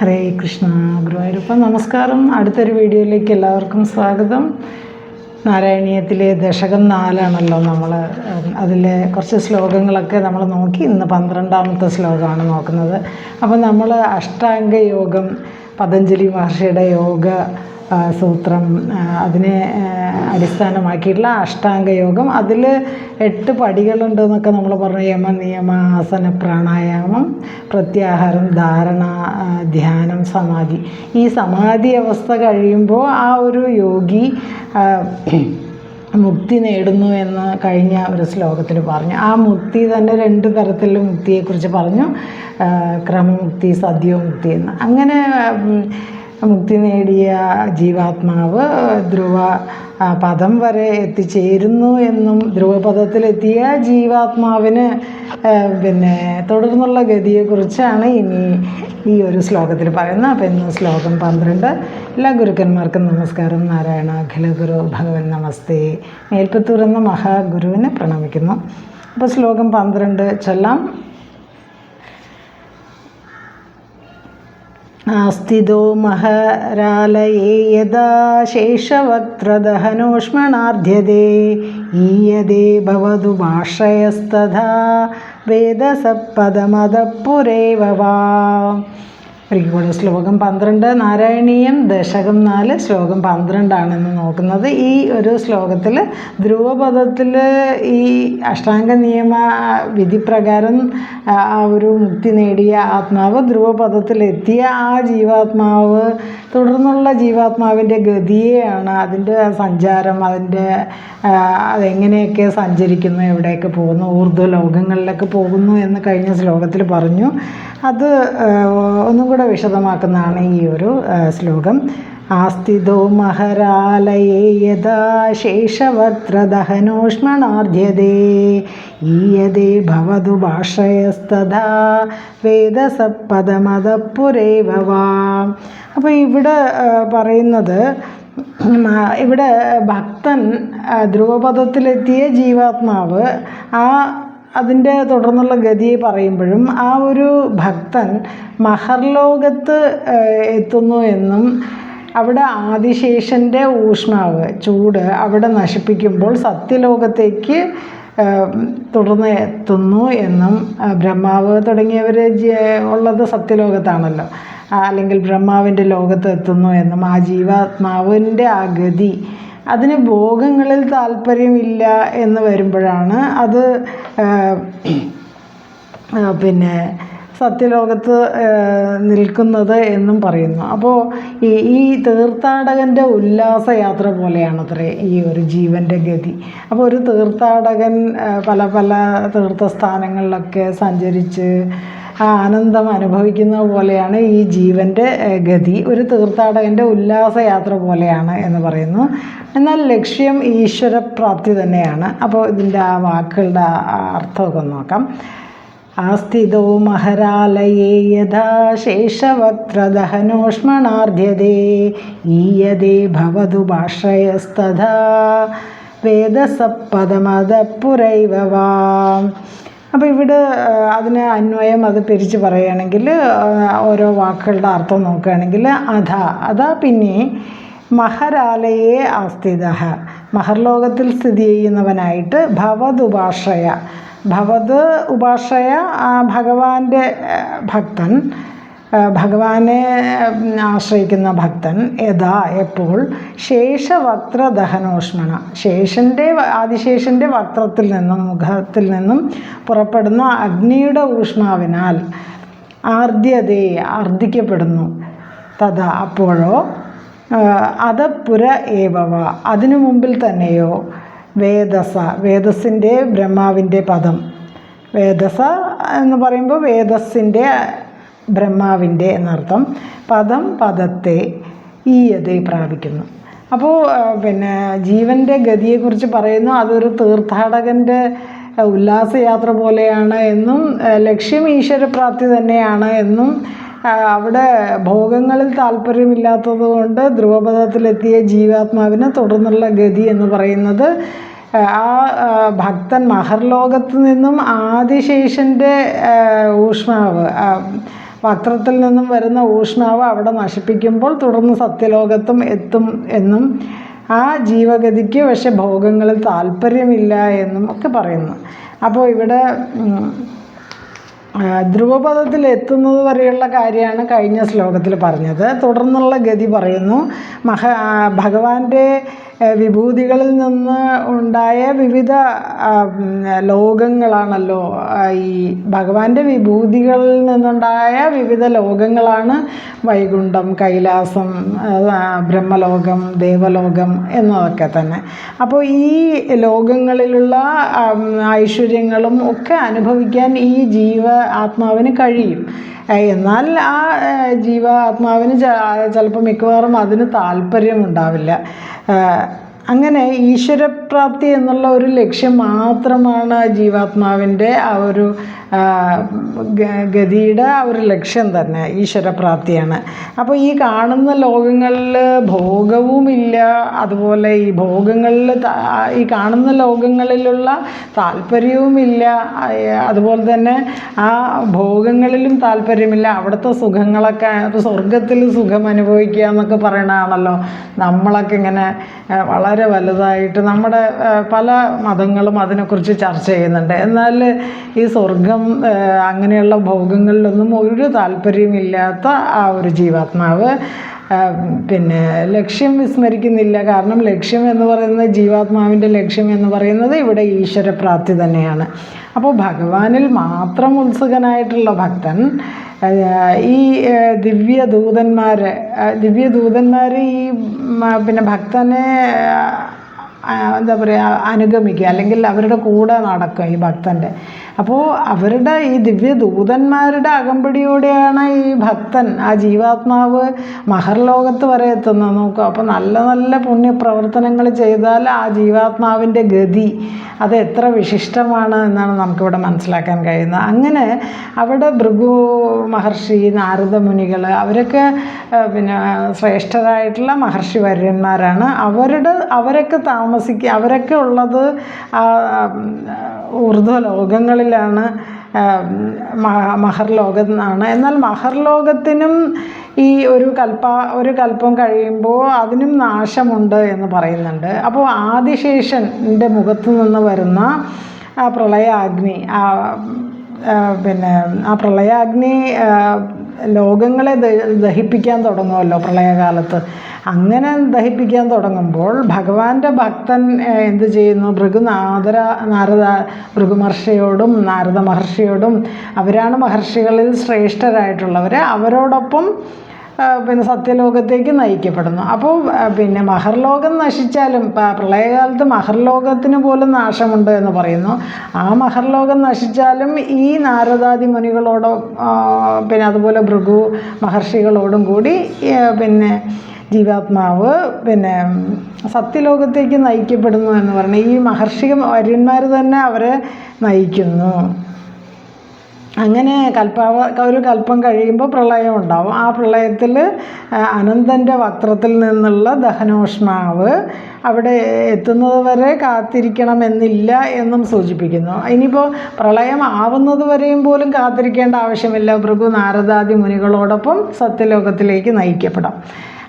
ഹരേ കൃഷ്ണ ഗുരുവായൂരപ്പ. നമസ്കാരം. അടുത്തൊരു വീഡിയോയിലേക്ക് എല്ലാവർക്കും സ്വാഗതം. നാരായണീയത്തിലെ ദശകം നാലാണല്ലോ നമ്മൾ അതിലെ കുറച്ച് ശ്ലോകങ്ങളൊക്കെ നമ്മൾ നോക്കി ഇന്ന് പന്ത്രണ്ടാമത്തെ ശ്ലോകമാണ് നോക്കുന്നത്. അപ്പോൾ നമ്മൾ അഷ്ടാംഗ യോഗം പതഞ്ജലി മഹർഷിയുടെ യോഗ സൂത്രം അതിനെ അടിസ്ഥാനമാക്കിയിട്ടുള്ള അഷ്ടാംഗ യോഗം. അതിൽ എട്ട് പടികളുണ്ട് എന്നൊക്കെ നമ്മൾ പറഞ്ഞു. യമ നിയമ ആസന പ്രാണായാമം പ്രത്യാഹാരം ധാരണ ധ്യാനം സമാധി. ഈ സമാധി അവസ്ഥ കഴിയുമ്പോൾ ആ ഒരു യോഗി മുക്തി നേടുന്നു എന്ന് കഴിഞ്ഞ ഒരു ശ്ലോകത്തിൽ പറഞ്ഞു. ആ മുക്തി തന്നെ രണ്ട് തരത്തിലുള്ള മുക്തിയെക്കുറിച്ച് പറഞ്ഞു. ക്രമമുക്തി സദ്യോമുക്തി എന്ന്. അങ്ങനെ മുക്തി നേടിയ ജീവാത്മാവ് ധ്രുവ പദം വരെ എത്തിച്ചേരുന്നു എന്നും ധ്രുവപദത്തിലെത്തിയ ജീവാത്മാവിന് പിന്നെ തുടർന്നുള്ള ഗതിയെക്കുറിച്ചാണ് ഇനി ഈ ഒരു ശ്ലോകത്തിൽ പറയുന്നത്. അപ്പം ഇന്ന് ശ്ലോകം പന്ത്രണ്ട്. എല്ലാ ഗുരുക്കന്മാർക്കും നമസ്കാരം. നാരായണ അഖില ഗുരു ഭഗവൻ നമസ്തേ. മേൽപ്പത്തൂർ എന്ന മഹാഗുരുവിനെ പ്രണമിക്കുന്നു. അപ്പോൾ ശ്ലോകം പന്ത്രണ്ട് ചൊല്ലാം. ആസ്ഥിതോ महरालये यदा शेषवक्त्रदहनोष्मणार्ध्यदे ईयदे ഭവതു ഭാഷയസ്തഥാ വേദസപ്പദമതപ്പുരേവ വാ ഒരിക്കൽ ശ്ലോകം പന്ത്രണ്ട് നാരായണീയം ദശകം നാല് ശ്ലോകം പന്ത്രണ്ടാണെന്ന് നോക്കുന്നത്. ഈ ഒരു ശ്ലോകത്തിൽ ധ്രുവപദത്തിൽ ഈ അഷ്ടാംഗ നിയമ വിധിപ്രകാരം ആ ഒരു മുക്തി നേടിയ ആത്മാവ് ധ്രുവപദത്തിലെത്തിയ ആ ജീവാത്മാവ് തുടർന്നുള്ള ജീവാത്മാവിന്റെ ഗതിയെയാണ് അതിന്റെ സഞ്ചാരം അതിന്റെ അതെങ്ങനെയൊക്കെ സഞ്ചരിക്കുന്നു എവിടെയൊക്കെ പോകുന്നു ഊർധ്വ ലോകങ്ങളിലൊക്കെ പോകുന്നു എന്ന് കഴിഞ്ഞ ശ്ലോകത്തിൽ പറഞ്ഞു. അത് ഒന്നും കൂടെ വിശദമാക്കുന്നതാണ് ഈ ഒരു ശ്ലോകം. ആസ്തിദോ മഹരാലയേ യഥാ ശേഷവക്ത്രദഹനോഷ്മണാർധ്യതേ ഈയതേ ഭവതു ഭാഷയസ്തഥാ വേദസപ്പദമതപ്പുരേവ അപ്പോൾ ഇവിടെ പറയുന്നത് ഇവിടെ ഭക്തൻ ധ്രുവപദത്തിലെത്തിയ ജീവാത്മാവ് ആ അതിന്റെ തുടർന്നുള്ള ഗതി പറയുമ്പോഴും ആ ഒരു ഭക്തൻ മഹർലോകത്ത് എത്തുന്നു എന്നും അവിടെ ആദിശേഷന്റെ ഊഷ്മാവ് ചൂട് അവിടെ നശിപ്പിക്കുമ്പോൾ സത്യലോകത്തേക്ക് തുടർന്ന് എത്തുന്നു എന്നും ബ്രഹ്മാവ് തുടങ്ങിയവർ ഉള്ളത് സത്യലോകത്താണല്ലോ. അല്ലെങ്കിൽ ബ്രഹ്മാവിന്റെ ലോകത്ത് എത്തുന്നു എന്നും ആ ജീവാത്മാവിന്റെ ആ ഗതി അതിന് ഭോഗങ്ങളിൽ താല്പര്യമില്ല എന്ന് വരുമ്പോഴാണ് അത് പിന്നെ സത്യലോകത്ത് നിൽക്കുന്നത് എന്നും പറയുന്നു. അപ്പോൾ ഈ ഈ തീർത്ഥാടകന്റെ ഉല്ലാസയാത്ര പോലെയാണത്രേ ഈ ഒരു ജീവന്റെ ഗതി. അപ്പോൾ ഒരു തീർത്ഥാടകൻ പല പല തീർത്ഥസ്ഥാനങ്ങളിലൊക്കെ സഞ്ചരിച്ച് ആ ആനന്ദം അനുഭവിക്കുന്നത് പോലെയാണ് ഈ ജീവന്റെ ഗതി. ഒരു തീർത്ഥാടകന്റെ ഉല്ലാസയാത്ര പോലെയാണ് എന്ന് പറയുന്നു. എന്നാൽ ലക്ഷ്യം ഈശ്വരപ്രാപ്തി തന്നെയാണ്. അപ്പോൾ ഇതിന്റെ ആ വാക്കുകളുടെ അർത്ഥമൊക്കെ നോക്കാം. ആസ്ഥിതോ മഹരാലയേ യഥാ ശേഷവക്ത്രദഹനോഷ്മണാർധ്യതേ ഈയതേ ഭവതു ഭാഷയസ്തഥാ വേദസപ്പദമതപ്പുരൈവ വാ. അപ്പോൾ ഇവിടെ അതിന് അന്വയം അത് പിരിച്ച് പറയുകയാണെങ്കിൽ ഓരോ വാക്കുകളുടെ അർത്ഥം നോക്കുകയാണെങ്കിൽ അധ അതാ പിന്നെ മഹരാലയെ ആസ്ഥിത മഹർലോകത്തിൽ സ്ഥിതി ചെയ്യുന്നവനായിട്ട് ഭവതുപാശ്രയ ഭവത് ഉപാശ്രയ ഭഗവാന്റെ ഭക്തൻ. ഭഗവാനെ ആശ്രയിക്കുന്ന ഭക്തൻ യഥാ എപ്പോൾ ശേഷവക്ത്ര ദഹനോഷ്മണ ശേഷന്റെ ആദിശേഷന്റെ വക്രത്തിൽ നിന്നും മുഖത്തിൽ നിന്നും പുറപ്പെടുന്ന അഗ്നിയുടെ ഊഷ്മാവിനാൽ ആർദ്യതയെ ആർദ്ദിക്കപ്പെടുന്നു. തഥാ അപ്പോഴോ അതപ്പുര ഏവവ. അതിനു മുമ്പിൽ തന്നെയോ വേദസ വേദസിന്റെ ബ്രഹ്മാവിന്റെ പദം. വേദസ എന്ന് പറയുമ്പോൾ വേദസ്സിന്റെ ബ്രഹ്മാവിന്റെ എന്നർത്ഥം പദം പദത്തെ ഈയതെ പ്രാപിക്കുന്നു. അപ്പോൾ പിന്നെ ജീവന്റെ ഗതിയെക്കുറിച്ച് പറയുന്നു അതൊരു തീർത്ഥാടകന്റെ ഉല്ലാസയാത്ര പോലെയാണ് എന്നും ലക്ഷ്യം ഈശ്വരപ്രാപ്തി തന്നെയാണ് എന്നും അവിടെ ഭോഗങ്ങളിൽ താല്പര്യമില്ലാത്തത് കൊണ്ട് ധ്രുവപദത്തിലെത്തിയ ജീവാത്മാവിന് തുടർന്നുള്ള ഗതി എന്ന് പറയുന്നത് ആ ഭക്തൻ മഹർലോകത്ത് നിന്നും ആദിശേഷന്റെ ഊഷ്മാവ് ആ, വക്രത്തിൽ നിന്നും വരുന്ന ഊഷ്മാവ് അവിടെ നശിപ്പിക്കുമ്പോൾ തുടർന്ന് സത്യലോകത്തും എത്തും എന്നും ആ ജീവഗതിക്ക് പക്ഷെ ഭോഗങ്ങളിൽ താല്പര്യമില്ല എന്നും ഒക്കെ പറയുന്നു. അപ്പോൾ ഇവിടെ ധ്രുവപഥത്തിൽ എത്തുന്നത് വരെയുള്ള കാര്യമാണ് കഴിഞ്ഞ ശ്ലോകത്തിൽ പറഞ്ഞത്. തുടർന്നുള്ള ഗതി പറയുന്നു മഹ ഭഗവാന്റെ വിഭൂതികളിൽ നിന്ന് ഉണ്ടായ വിവിധ ലോകങ്ങളാണല്ലോ. ഈ ഭഗവാന്റെ വിഭൂതികളിൽ നിന്നുണ്ടായ വിവിധ ലോകങ്ങളാണ് വൈകുണ്ഠം കൈലാസം ബ്രഹ്മലോകം ദേവലോകം എന്നതൊക്കെ തന്നെ. അപ്പോൾ ഈ ലോകങ്ങളിലുള്ള ഐശ്വര്യങ്ങളും ഒക്കെ അനുഭവിക്കാൻ ഈ ജീവ ആത്മാവിന് കഴിയും. എന്നാൽ ആ ജീവ ആത്മാവിന് ചിലപ്പോൾ മിക്കവാറും അതിന് താല്പര്യമുണ്ടാവില്ല. അങ്ങനെ ഈശ്വരപ്രാപ്തി എന്നുള്ള ഒരു ലക്ഷ്യം മാത്രമാണ് ജീവാത്മാവിന്റെ ആ ഒരു ഗതിയുടെ ഒരു ലക്ഷ്യം തന്നെ ഈശ്വരപ്രാപ്തിയാണ്. അപ്പോൾ ഈ കാണുന്ന ലോകങ്ങളിൽ ഭോഗവുമില്ല അതുപോലെ ഈ ഭോഗങ്ങളിൽ ഈ കാണുന്ന ലോകങ്ങളിലുള്ള താല്പര്യവുമില്ല അതുപോലെ തന്നെ ആ ഭോഗങ്ങളിലും താല്പര്യമില്ല അവിടുത്തെ സുഖങ്ങളൊക്കെ സ്വർഗത്തിൽ സുഖം അനുഭവിക്കുക എന്നൊക്കെ പറയണതാണല്ലോ. നമ്മളൊക്കെ ഇങ്ങനെ വളരെ വലുതായിട്ട് നമ്മുടെ പല മതങ്ങളും അതിനെക്കുറിച്ച് ചർച്ച ചെയ്യുന്നുണ്ട്. എന്നാൽ ഈ സ്വർഗം അങ്ങനെയുള്ള ഭോഗങ്ങളിലൊന്നും ഒരു താല്പര്യമില്ലാത്ത ആ ഒരു ജീവാത്മാവ് പിന്നെ ലക്ഷ്യം വിസ്മരിക്കുന്നില്ല. കാരണം ലക്ഷ്യം എന്ന് പറയുന്നത് ജീവാത്മാവിന്റെ ലക്ഷ്യം എന്ന് പറയുന്നത് ഇവിടെ ഈശ്വരപ്രാപ്തി തന്നെയാണ്. അപ്പോൾ ഭഗവാനിൽ മാത്രം ഉത്സുകനായിട്ടുള്ള ഭക്തൻ ഈ ദിവ്യദൂതന്മാർ ദിവ്യദൂതന്മാർ ഈ പിന്നെ ഭക്തനെ എന്താ പറയുക അനുഗമിക്കുക അല്ലെങ്കിൽ അവരുടെ കൂടെ നടക്കുക ഈ ഭക്തന്റെ. അപ്പോൾ അവരുടെ ഈ ദിവ്യ ദൂതന്മാരുടെ അകമ്പടിയോടെയാണ് ഈ ഭക്തൻ ആ ജീവാത്മാവ് മഹർലോകത്ത് വരെ എത്തുന്നത്. നോക്കുക അപ്പോൾ നല്ല നല്ല പുണ്യപ്രവർത്തനങ്ങൾ ചെയ്താൽ ആ ജീവാത്മാവിന്റെ ഗതി അത് എത്ര വിശിഷ്ടമാണ് എന്നാണ് നമുക്കിവിടെ മനസ്സിലാക്കാൻ കഴിയുന്നത്. അങ്ങനെ അവിടെ ഭൃഗു മഹർഷി നാരദ മുനികൾ അവരൊക്കെ പിന്നെ ശ്രേഷ്ഠരായിട്ടുള്ള മഹർഷി വര്യന്മാരാണ് അവരുടെ അവരൊക്കെ താമസിക്കുക അവരൊക്കെ ഉള്ളത് ആ, ലോകങ്ങളിലാണ് മഹർ ലോകം എന്നാണ് എന്നാൽ മഹർലോകത്തിനും ഈ ഒരു കൽപ്പ ഒരു കൽപ്പം കഴിയുമ്പോൾ അതിനും നാശമുണ്ട് എന്ന് പറയുന്നുണ്ട്. അപ്പോൾ ആദിശേഷന്റെ മുഖത്തു നിന്ന് വരുന്ന ആ പ്രളയാഗ്നി ആ പിന്നെ ആ പ്രളയാഗ്നി ലോകങ്ങളെ ദഹിപ്പിക്കാൻ തുടങ്ങുമല്ലോ പ്രളയകാലത്ത്. അങ്ങനെ ദഹിപ്പിക്കാൻ തുടങ്ങുമ്പോൾ ഭഗവാന്റെ ഭക്തൻ എന്ത് ചെയ്യുന്നു? ഭൃഗുനാദര നാരദ ഭൃഗുമഹർഷിയോടും നാരദ മഹർഷിയോടും അവരാണ് മഹർഷികളിൽ ശ്രേഷ്ഠരായിട്ടുള്ളവർ അവരോടൊപ്പം പിന്നെ സത്യലോകത്തേക്ക് നയിക്കപ്പെടുന്നു. അപ്പോൾ പിന്നെ മഹർലോകം നശിച്ചാലും പ്രളയകാലത്ത് മഹർലോകത്തിന് പോലും നാശമുണ്ട് എന്ന് പറയുന്നു. ആ മഹർലോകം നശിച്ചാലും ഈ നാരദാദി മുനികളോടോ പിന്നെ അതുപോലെ ഭൃഗു മഹർഷികളോടും കൂടി പിന്നെ ജീവാത്മാവ് പിന്നെ സത്യലോകത്തേക്ക് നയിക്കപ്പെടുന്നു എന്ന് പറഞ്ഞാൽ ഈ മഹർഷി വര്യന്മാർ തന്നെ അവരെ നയിക്കുന്നു. അങ്ങനെ കൽപ്പാവ ഒരു കൽപ്പം കഴിയുമ്പോൾ പ്രളയം ഉണ്ടാവും. ആ പ്രളയത്തിൽ അനന്തന്റെ വക്രത്തിൽ നിന്നുള്ള ദഹനോഷ്മാവ് അവിടെ എത്തുന്നത് വരെ കാത്തിരിക്കണമെന്നില്ല എന്നും സൂചിപ്പിക്കുന്നു. ഇനിയിപ്പോൾ പ്രളയം ആവുന്നത് വരെയും പോലും കാത്തിരിക്കേണ്ട ആവശ്യമില്ല. ഭൃഗു നാരദാദി മുനികളോടൊപ്പം സത്യലോകത്തിലേക്ക് നയിക്കപ്പെടാം.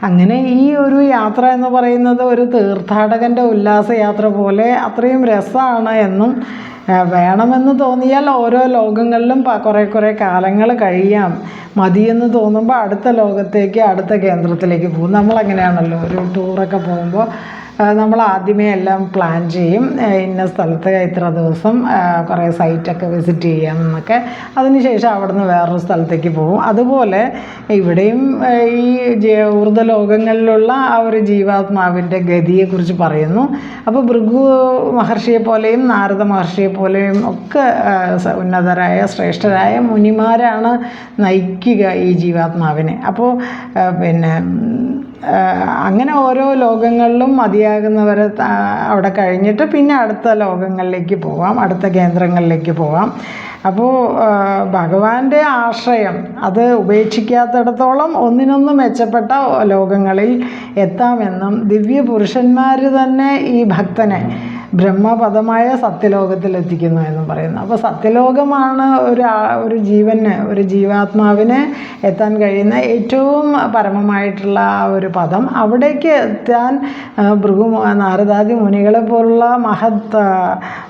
അങ്ങനെ ഈ ഒരു യാത്ര എന്ന് പറയുന്നത് ഒരു തീർത്ഥാടകന്റെ ഉല്ലാസയാത്ര പോലെ അത്രയും രസമാണ് എന്നും വേണമെന്ന് തോന്നിയാൽ ഓരോ ലോകങ്ങളിലും കുറേ കുറേ കാലങ്ങൾ കഴിയാം. മതിയെന്ന് തോന്നുമ്പോൾ അടുത്ത ലോകത്തേക്ക് അടുത്ത കേന്ദ്രത്തിലേക്ക് പോകും. നമ്മളങ്ങനെയാണല്ലോ ഒരു ടൂറൊക്കെ പോകുമ്പോൾ നമ്മൾ ആദ്യമേ എല്ലാം പ്ലാൻ ചെയ്യും. ഇന്ന സ്ഥലത്ത് ഇത്ര ദിവസം കുറേ സൈറ്റൊക്കെ വിസിറ്റ് ചെയ്യാം എന്നൊക്കെ. അതിനുശേഷം അവിടുന്ന് വേറൊരു സ്ഥലത്തേക്ക് പോകും. അതുപോലെ ഇവിടെയും ഈ ഊർജ ലോകങ്ങളിലുള്ള ആ ഒരു ജീവാത്മാവിന്റെ ഗതിയെക്കുറിച്ച് പറയുന്നു. അപ്പോൾ ഭൃഗു മഹർഷിയെ പോലെയും നാരദ മഹർഷിയെ പോലെയും ഒക്കെ ഉന്നതരായ ശ്രേഷ്ഠരായ മുനിമാരാണ് നയിക്കുക ഈ ജീവാത്മാവിനെ. അപ്പോൾ പിന്നെ അങ്ങനെ ഓരോ ലോകങ്ങളിലും മതിയാകുന്നവരെ അവിടെ കഴിഞ്ഞിട്ട് പിന്നെ അടുത്ത ലോകങ്ങളിലേക്ക് പോവാം അടുത്ത കേന്ദ്രങ്ങളിലേക്ക് പോവാം. അപ്പോൾ ഭഗവാന്റെ ആശ്രയം അത് ഉപേക്ഷിക്കാത്തിടത്തോളം ഒന്നിനൊന്ന് മെച്ചപ്പെട്ട ലോകങ്ങളിൽ എത്താമെന്നും ദിവ്യ പുരുഷന്മാർ തന്നെ ഈ ഭക്തനെ ബ്രഹ്മപദമായ സത്യലോകത്തിൽ എത്തിക്കുന്നു എന്നും പറയുന്നു. അപ്പോൾ സത്യലോകമാണ് ഒരു ഒരു ജീവന് ഒരു ജീവാത്മാവിന് എത്താൻ കഴിയുന്ന ഏറ്റവും പരമമായിട്ടുള്ള ഒരു പദം. അവിടേക്ക് എത്താൻ ഭൃഗു നാരദാദി മുനികളെ പോലുള്ള മഹത്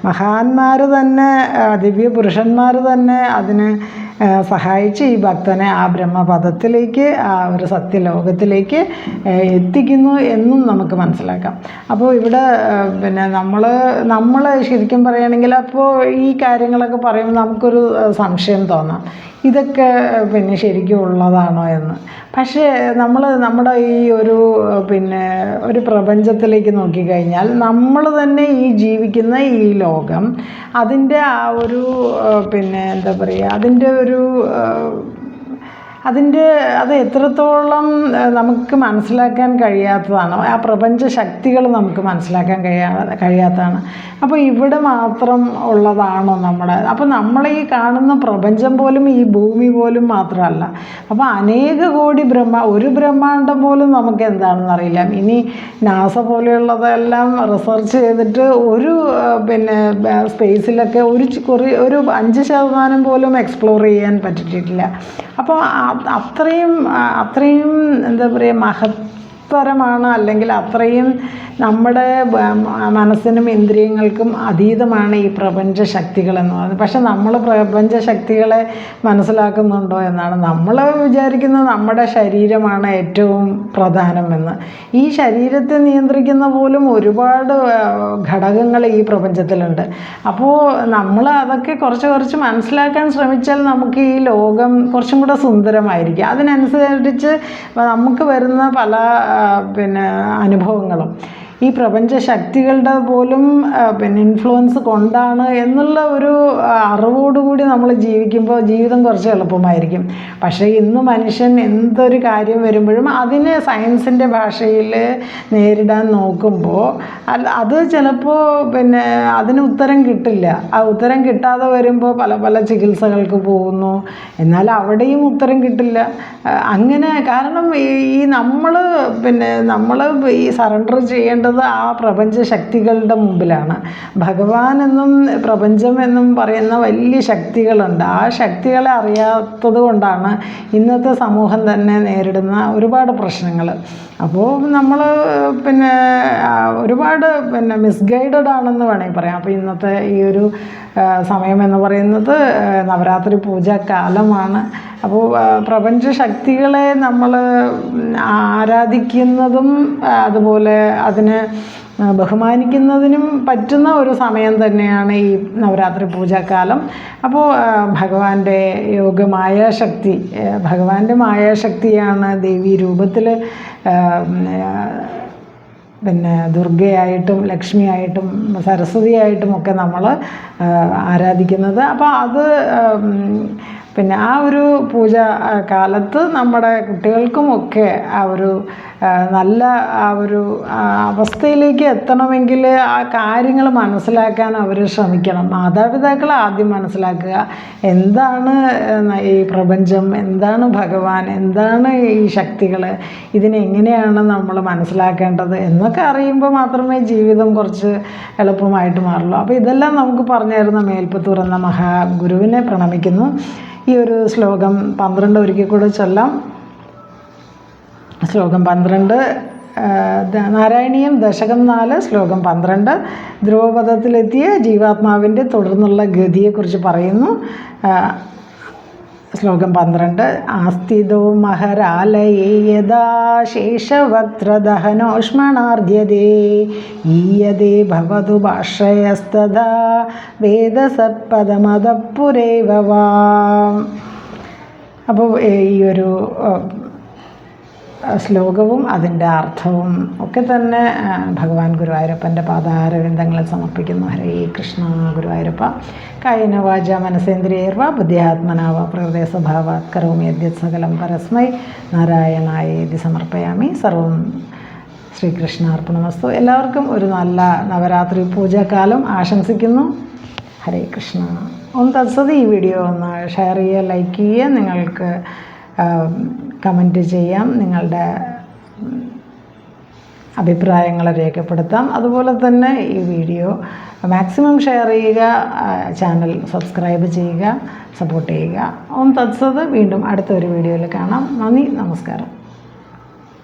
മഹാന്മാർ തന്നെ ദിവ്യ പുരുഷന്മാർ തന്നെ അതിന് സഹായിച്ച് ഈ ഭക്തനെ ആ ബ്രഹ്മപദത്തിലേക്ക് ആ ഒരു സത്യലോകത്തിലേക്ക് എത്തിക്കുന്നു എന്നും നമുക്ക് മനസ്സിലാക്കാം. അപ്പോൾ ഇവിടെ പിന്നെ നമ്മൾ നമ്മൾ ശരിക്കും പറയുകയാണെങ്കിൽ അപ്പോൾ ഈ കാര്യങ്ങളൊക്കെ പറയുമ്പോൾ നമുക്കൊരു സംശയം തോന്നാം. ഇതൊക്കെ പിന്നെ ശരിക്കും ഉള്ളതാണോ എന്ന്. പക്ഷേ നമ്മൾ നമ്മുടെ ഈ ഒരു പിന്നെ ഒരു പ്രപഞ്ചത്തിലേക്ക് നോക്കിക്കഴിഞ്ഞാൽ നമ്മൾ തന്നെ ഈ ജീവിക്കുന്ന ഈ ലോകം അതിന്റെ ആ ഒരു പിന്നെ എന്താ പറയുക അതിന്റെ ഒരു ആ, അതിന്റെ അത് എത്രത്തോളം നമുക്ക് മനസ്സിലാക്കാൻ കഴിയാത്തതാണ്? ആ പ്രപഞ്ച ശക്തികൾ നമുക്ക് മനസ്സിലാക്കാൻ കഴിയാ കഴിയാത്തതാണ്. അപ്പോൾ ഇവിടെ മാത്രം ഉള്ളതാണോ നമ്മുടെ അപ്പോൾ നമ്മളെ ഈ കാണുന്ന പ്രപഞ്ചം പോലും ഈ ഭൂമി പോലും മാത്രമല്ല. അപ്പോൾ അനേക കോടി ബ്രഹ്മ ഒരു ബ്രഹ്മാണ്ടം പോലും നമുക്ക് എന്താണെന്ന് അറിയില്ല. ഇനി നാസ പോലെയുള്ളതെല്ലാം റിസർച്ച് ചെയ്തിട്ട് ഒരു പിന്നെ സ്പേസിലൊക്കെ ഒരു കുറേ ഒരു അഞ്ച് ശതമാനം പോലും എക്സ്പ്ലോർ ചെയ്യാൻ പറ്റിയിട്ടില്ല. അപ്പോൾ അത്രയും അത്രയും എന്താ പറയുക മഹത്തരമാണ് അല്ലെങ്കിൽ അത്രയും നമ്മുടെ മനസ്സിനും ഇന്ദ്രിയങ്ങൾക്കും അതീതമാണ് ഈ പ്രപഞ്ച ശക്തികളെന്ന് പറയുന്നത്. പക്ഷെ നമ്മൾ പ്രപഞ്ച ശക്തികളെ മനസ്സിലാക്കുന്നുണ്ടോ എന്നാണ് നമ്മൾ വിചാരിക്കുന്നത് നമ്മുടെ ശരീരമാണ് ഏറ്റവും പ്രധാനമെന്ന്. ഈ ശരീരത്തെ നിയന്ത്രിക്കുന്ന പോലും ഒരുപാട് ഘടകങ്ങൾ ഈ പ്രപഞ്ചത്തിലുണ്ട്. അപ്പോൾ നമ്മൾ അതൊക്കെ കുറച്ച് കുറച്ച് മനസ്സിലാക്കാൻ ശ്രമിച്ചാൽ നമുക്ക് ഈ ലോകം കുറച്ചും കൂടെ സുന്ദരമായിരിക്കും. അതിനനുസരിച്ച് നമുക്ക് വരുന്ന പല പിന്നെ അനുഭവങ്ങളും. ഈ പ്രപഞ്ച ശക്തികളുടെ പോലും പിന്നെ ഇൻഫ്ലുവൻസ് കൊണ്ടാണ് എന്നുള്ള ഒരു അറിവോടുകൂടി നമ്മൾ ജീവിക്കുമ്പോൾ ജീവിതം കുറച്ച് എളുപ്പമായിരിക്കും. പക്ഷേ ഇന്ന് മനുഷ്യൻ എന്തൊരു കാര്യം വരുമ്പോഴും അതിനെ സയൻസിന്റെ ഭാഷയിൽ നേരിടാൻ നോക്കുമ്പോൾ അത് ചിലപ്പോൾ പിന്നെ അതിന് ഉത്തരം കിട്ടില്ല. ആ ഉത്തരം കിട്ടാതെ വരുമ്പോൾ പല പല ചികിത്സകൾക്ക് പോകുന്നു. എന്നാൽ അവിടെയും ഉത്തരം കിട്ടില്ല. അങ്ങനെ കാരണം ഈ നമ്മൾ പിന്നെ നമ്മൾ ഈ സറണ്ടർ ചെയ്യേണ്ടത് ആ പ്രപഞ്ച ശക്തികളുടെ മുമ്പിലാണ്. ഭഗവാൻ എന്നും പ്രപഞ്ചം എന്നും പറയുന്ന വലിയ ശക്തികളുണ്ട്. ആ ശക്തികളെ അറിയാത്തത് കൊണ്ടാണ് ഇന്നത്തെ സമൂഹം തന്നെ നേരിടുന്ന ഒരുപാട് പ്രശ്നങ്ങൾ അപ്പോൾ നമ്മൾ പിന്നെ ഒരുപാട് പിന്നെ മിസ്ഗൈഡഡ് ആണെന്ന് വേണമെങ്കിൽ പറയാം. അപ്പോൾ ഇന്നത്തെ ഈ ഒരു ആ, സമയം എന്ന് പറയുന്നത് നവരാത്രി പൂജാ കാലമാണ്. അപ്പോൾ പ്രപഞ്ച ശക്തികളെ നമ്മൾ ആരാധിക്കുന്നതും അതുപോലെ അതിന് ബഹുമാനിക്കുന്നതിനും പറ്റുന്ന ഒരു സമയം തന്നെയാണ് ഈ നവരാത്രി പൂജാക്കാലം അപ്പോൾ ഭഗവാന്റെ യോഗമായ ശക്തി ഭഗവാന്റെ മായാശക്തിയാണ് ദേവി രൂപത്തിൽ പിന്നെ ദുർഗയായിട്ടും ലക്ഷ്മിയായിട്ടും സരസ്വതിയായിട്ടും ഒക്കെ നമ്മൾ ആരാധിക്കുന്നത്. അപ്പോൾ അത് പിന്നെ ആ ഒരു പൂജ കാലത്ത് നമ്മുടെ കുട്ടികൾക്കുമൊക്കെ ആ ഒരു നല്ല ആ ഒരു അവസ്ഥയിലേക്ക് എത്തണമെങ്കിൽ ആ കാര്യങ്ങൾ മനസ്സിലാക്കാൻ അവർ ശ്രമിക്കണം. മാതാപിതാക്കൾ ആദ്യം മനസ്സിലാക്കുക എന്താണ് ഈ പ്രപഞ്ചം എന്താണ് ഭഗവാൻ എന്താണ് ഈ ശക്തികൾ ഇതിനെങ്ങനെയാണ് നമ്മൾ മനസ്സിലാക്കേണ്ടത് എന്നൊക്കെ അറിയുമ്പോൾ മാത്രമേ ജീവിതം കുറച്ച് എളുപ്പമായിട്ട് മാറുള്ളൂ. അപ്പോൾ ഇതെല്ലാം നമുക്ക് പറഞ്ഞു തരുന്ന മേൽപ്പത്തൂർ എന്ന മഹാഗുരുവിനെ പ്രണമിക്കുന്നു. ഈ ഒരു ശ്ലോകം പന്ത്രണ്ട് ഒരിക്കൽ കൂടെ ചൊല്ലാം. ശ്ലോകം പന്ത്രണ്ട് നാരായണീയം ദശകം നാല് ശ്ലോകം പന്ത്രണ്ട്. ധ്രുവപഥത്തിലെത്തിയ ജീവാത്മാവിന്റെ തുടർന്നുള്ള ഗതിയെക്കുറിച്ച് പറയുന്നു. ശ്ലോകം പന്ത്രണ്ട്. ആസ്ഥിതോ മഹരാലയേ ഈയതേ ഭവതു ഭാഷയസ്തഥാ വേദസത്പദമതപ്പുരേവ അപ്പോൾ ഈ ഒരു ശ്ലോകവും അതിന്റെ അർത്ഥവും ഒക്കെ തന്നെ ഭഗവാൻ ഗുരുവായൂരപ്പന്റെ പാദാരവിന്ദങ്ങളിൽ സമർപ്പിക്കുന്നു. ഹരേ കൃഷ്ണ ഗുരുവായൂരപ്പ. കായന വാച മനസേന്ദ്രിയർവ ബുദ്ധിയാത്മനാവ പ്രകൃതി സ്വഭാവ കരോമി യദ്യത് സകലം പരസ്മൈ നാരായണായേതി സമർപ്പയാമി. സർവം ശ്രീകൃഷ്ണാർപ്പണമസ്തു. എല്ലാവർക്കും ഒരു നല്ല നവരാത്രി പൂജാകാലം ആശംസിക്കുന്നു. ഹരേ കൃഷ്ണ. ഓം തത്സത് ഈ വീഡിയോ ഒന്ന് ഷെയർ ചെയ്യുക ലൈക്ക് ചെയ്യുക. നിങ്ങൾക്ക് കമന്റ് ചെയ്യാം. നിങ്ങളുടെ അഭിപ്രായങ്ങൾ രേഖപ്പെടുത്താം. അതുപോലെ തന്നെ ഈ വീഡിയോ മാക്സിമം ഷെയർ ചെയ്യുക ചാനൽ സബ്സ്ക്രൈബ് ചെയ്യുക സപ്പോർട്ട് ചെയ്യുക. ഓം തത്സത്. വീണ്ടും അടുത്ത ഒരു വീഡിയോയിൽ കാണാം. നന്ദി നമസ്കാരം.